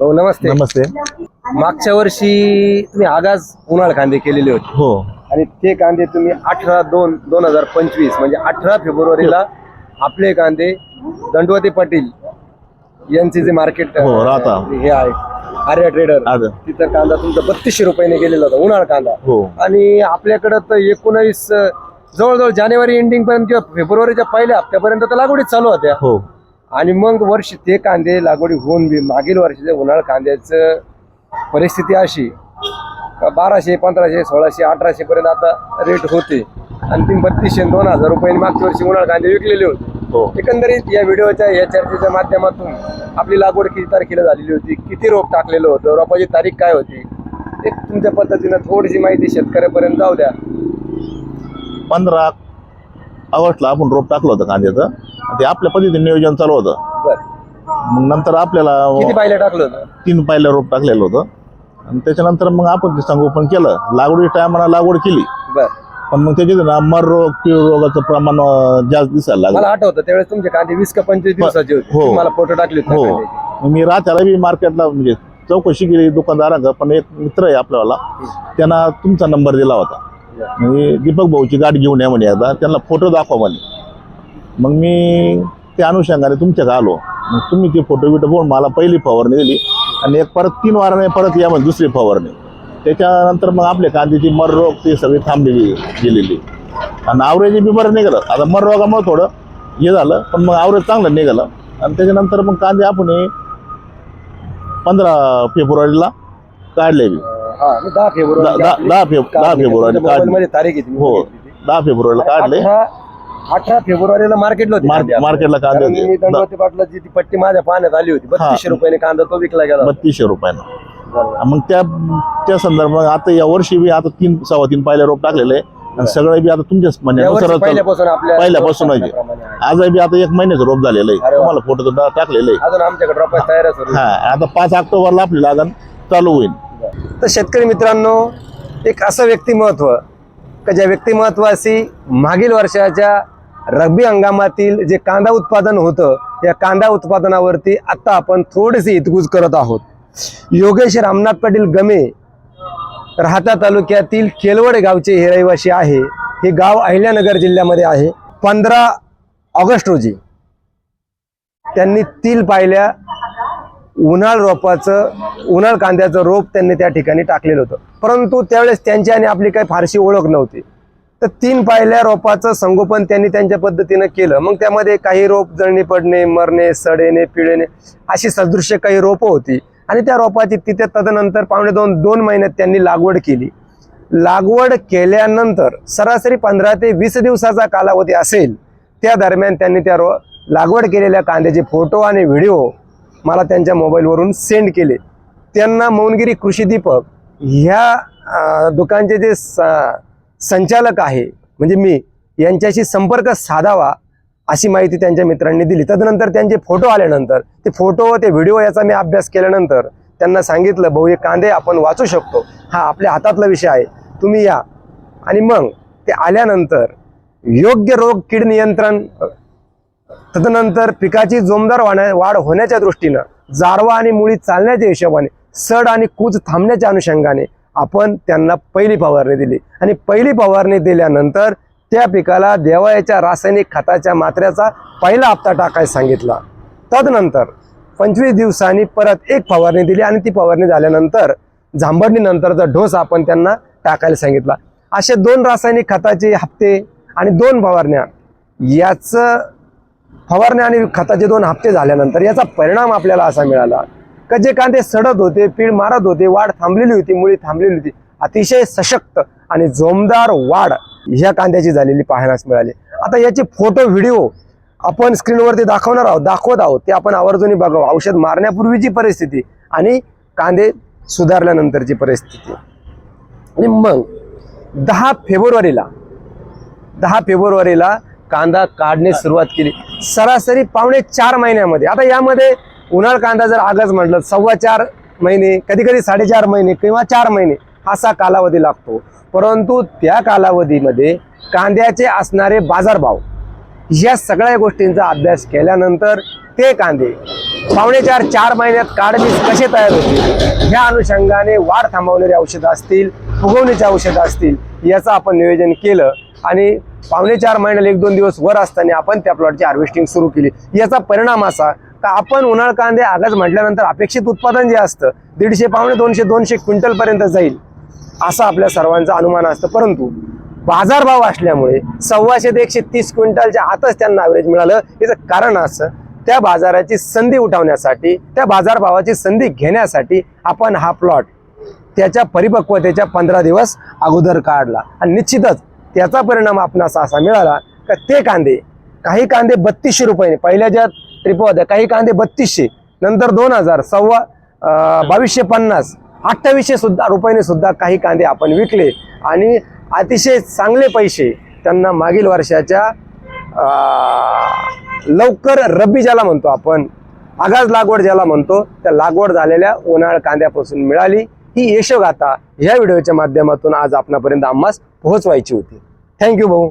हो नमस्ते. नमस्ते. मागच्या वर्षी तुम्ही आगाज उन्हाळ कांदे केलेले होते. हो. आणि ते कांदे तुम्ही अठरा दोन दोन हजार पंचवीस म्हणजे अठरा फेब्रुवारीला आपले कांदे दंडवते पाटील यांचे जे मार्केट हो, राहता. हे आहे आर्या ट्रेडर तिथं कांदा तुमचा बत्तीसशे रुपयाने गेलेला होता उन्हाळ कांदा. हो. आणि आपल्याकडं तर एकोणावीस अं, जवळजवळ जानेवारी एंडिंग पर्यंत किंवा फेब्रुवारीच्या पहिल्या हप्त्यापर्यंत तर लागवडीत चालू होत्या. हो. आणि मग वर्ष ते कांदे लागवडी होऊन बी मागील वर्षीच्या उन्हाळ कांद्याचं परिस्थिती अशी बाराशे पंधराशे सोळाशे अठराशे पर्यंत आता रेट होते. आणि ती बत्तीसशे दोन हजार रुपयांनी मागच्या वर्षी उन्हाळ कांदे विकलेले होते. हो. एकंदरीत या व्हिडिओच्या या चर्चेच्या माध्यमातून आपली लागवड किती तारखेला झालेली होती किती रोप टाकलेलं होतं रोपाची तारीख काय होती एक तुमच्या पद्धतीनं थोडीशी माहिती शेतकऱ्यापर्यंत जाऊ द्या. पंधरा ऑगस्टला आपण रोप टाकलं होतं कांद्याचं. ते आपल्या पद्धतीने नियोजन चालू होतं. मग नंतर आपल्याला किती पाहिलं टाकलं होतं तीन पाहिलं रोप टाकलेलं होतं. आणि त्याच्यानंतर मग आपण ते संगोपन केलं. लागवडी टायमाला लागवड केली. पण मग त्याच्यात ना मर रोग पिळ रोगाचं प्रमाण जास्त दिसायला लागलं. मला आठवतं त्यावेळेस तुमचे कांदे वीस का पंचवीस दिवसाचे होते. हो. मला फोटो टाकले हो. मी रात्याला बी मार्केटला म्हणजे चौकशी केली दुकानदारांचा पण एक मित्र आहे आपल्याला त्यांना तुमचा नंबर दिला होता. म्हणजे दीपक भाऊची गाठ घेऊन या म्हणे एकदा त्यांना फोटो दाखवा म्हणे. मग मी त्या अनुषंगाने तुमच्याकडे आलो. मग तुम्ही ते फोटो बिटो बघून मला पहिली फवारणी दिली आणि एक परत तीन वाराने परत या म्हणजे दुसरी फवारणी त्याच्यानंतर मग आपल्या कांद्याची मर रोग ते सगळी थांबलेली गेलेली. आणि आवरेज बी बरं निघालं. आता मर रोगामुळे थोडं हे झालं पण मग आवरेज चांगलं निघालं. आणि त्याच्यानंतर मग कांदे आपण पंधरा फेब्रुवारीला काढले बी. मी दहा फेब्रुवारी दहा- दहा- दहा फेब- दहा फेब्रुवारी काढले. हो दहा फेब्रुवारीला काढले. अठरा फेब्रुवारीला मार्केटला होती मार- कांदे आपले. मार्केटला कांदे कारण होते. मी दंडवती पाटलाची ती पट्टी माझ्या पाण्यात आली होती बत्तीसशे रुपयाने कांदा तो विकला गेला. बत्तीसशे रुपयानं मग त्या त्या संदर्भात आता या वर्षी बी आता तीन सव्वा तीन पाहिल्या रोप टाकलेले आणि सगळं बी आता तुमच्याच या म्हणण्यानुसार वर्षी चालू. पहिल्यापासून आपल्या पहिल्यापासून आहे. आहे. आज बी आता एक महिन्याचं रोप झालेलं आहे अरे वा. तुम्हाला फोटो तर टाकलेलं आहे अजून आमच्याकडे रोपाची तयारच होती हा आता पाच ऑक्टोबरला आपली लागण चालू होईल तर शेतकरी मित्रांनो एक असं व्यक्तिमत्व का ज्या व्यक्तिमत्वाशी मागील वर्षाच्या रब्बी हंगामातील जे कांदा उत्पादन होतं या कांदा उत्पादनावरती आता आपण थोडीशी हितगुज करत आहोत. योगेश रामनाथ पाटील गमे राहता तालुक्यातील केलवड गावचे हे रहिवासी आहे. हे गाव अहिल्यानगर जिल्ह्यामध्ये आहे. पंधरा ऑगस्ट रोजी त्यांनी तिल पाहिल्या. उन्हाळ रोपाचं उन्हाळ कांद्याचं रोप त्यांनी त्या ठिकाणी टाकलेलं होतं. परंतु त्यावेळेस त्यांची आणि आपली काही फारशी ओळख नव्हती. तर तीन पाहिल्या रोपाचं संगोपन त्यांनी त्यांच्या पद्धतीनं केलं. मग त्यामध्ये काही रोप जळणी पडणे मरणे सडेने पिळेने अशी सदृश्य काही रोपं होती. आणि त्या रोपाची तिथे तदनंतर पावणे दोन दोन महिन्यात त्यांनी लागवड केली. लागवड केल्यानंतर सरासरी पंधरा ते वीस दिवसाचा कालावधी असेल त्या दरम्यान त्यांनी त्या रो लागवड केलेल्या कांद्याचे फोटो आणि व्हिडिओ मला त्यांच्या मोबाईलवरून सेंड केले. त्यांना मौनगिरी कृषी दीपक ह्या दुकानचे जे सा संचालक आहे म्हणजे मी यांच्याशी संपर्क साधावा अशी माहिती त्यांच्या मित्रांनी दिली. तदनंतर त्यांचे फोटो आल्यानंतर ते फोटो ते व्हिडिओ याचा मी अभ्यास केल्यानंतर त्यांना सांगितलं भाऊ हे कांदे आपण वाचू शकतो. हा आपल्या हातातला विषय आहे. तुम्ही या. आणि मग ते आल्यानंतर योग्य रोग कीड नियंत्रण तदनंतर पिकाची जोमदार वाढ वाढ होण्याच्या दृष्टीनं जारवा आणि मुळी चालण्याच्या हिशोबाने सड आणि कूज थांबण्याच्या अनुषंगाने आपण त्यांना पहिली फवारणी दिली. आणि पहिली फवारणी दिल्यानंतर त्या पिकाला देवायाच्या रासायनिक खताच्या मात्र्याचा पहिला हप्ता टाकायला सांगितला. तदनंतर पंचवीस दिवसांनी परत एक फवारणी दिली आणि ती फवारणी झाल्यानंतर झांबडणीनंतरचा डोस आपण त्यांना टाकायला सांगितला. असे दोन रासायनिक खताचे हप्ते आणि दोन फवारण्या याचं फवारण्या आणि खताचे दोन हप्ते झाल्यानंतर याचा परिणाम आपल्याला असा मिळाला. का जे कांदे सडत होते पीळ मारत होते वाढ थांबलेली होती मुळी थांबलेली होती अतिशय सशक्त आणि जोमदार वाढ ह्या कांद्याची झालेली पाहण्यास मिळाली. आता याचे फोटो व्हिडिओ आपण स्क्रीनवरती दाखवणार आहोत दाखवत आहोत. ते आपण आवर्जून बघावं औषध मारण्यापूर्वीची परिस्थिती आणि कांदे सुधारल्यानंतरची परिस्थिती. आणि मग दहा फेब्रुवारीला दहा फेब्रुवारीला कांदा काढण्यास सुरुवात केली. सरासरी पावणे चार महिन्यामध्ये. आता यामध्ये उन्हाळ कांदा जर आगच म्हटलं सव्वा चार महिने कधी कधी साडेचार महिने किंवा चार महिने असा कालावधी लागतो. परंतु त्या कालावधीमध्ये कांद्याचे असणारे बाजारभाव या सगळ्या गोष्टींचा अभ्यास केल्यानंतर ते कांदे पावणे चार चार महिन्यात काढबीज कसे तयार होतील? ह्या अनुषंगाने वाढ थांबवणारी औषधं असतील फुगवणीची औषधं असतील याचं आपण नियोजन केलं आणि पावणे चार महिन्याला एक दोन दिवस वर असताना आपण त्या प्लॉटची हार्वेस्टिंग सुरू केली. याचा परिणाम असा तर आपण उन्हाळ कांदे आगाच म्हटल्यानंतर अपेक्षित उत्पादन जे असतं दीडशे पावणे दोनशे दोनशे क्विंटलपर्यंत जाईल असं आपल्या सर्वांचं अनुमान असतं. परंतु बाजारभाव असल्यामुळे सव्वाशे ते एकशे तीस क्विंटलच्या आतच त्यांना ॲव्हरेज मिळालं. याचं कारण असं त्या बाजाराची संधी उठवण्यासाठी त्या बाजारभावाची संधी घेण्यासाठी आपण हा प्लॉट त्याच्या परिपक्वतेच्या पंधरा दिवस अगोदर काढला. आणि निश्चितच त्याचा परिणाम आपणास असा मिळाला का ते कांदे काही कांदे बत्तीसशे रुपयाने पहिल्या ज्या ट्रिप होत्या काही कांदे बत्तीसशे नंतर दोन हजार सव्वा बावीसशे पन्नास अठ्ठावीसशे सुद्धा रुपयाने सुद्धा काही कांदे आपण विकले. आणि अतिशय चांगले पैसे त्यांना मागील वर्षाच्या लवकर रब्बी ज्याला म्हणतो आपण आगाज लागवड ज्याला म्हणतो त्या लागवड झालेल्या उन्हाळ कांद्यापासून मिळाली. ही यशोगाथा ह्या व्हिडिओच्या माध्यमातून आज आपणापर्यंत आम्हास पोहोचवायची होती. थँक्यू भाऊ.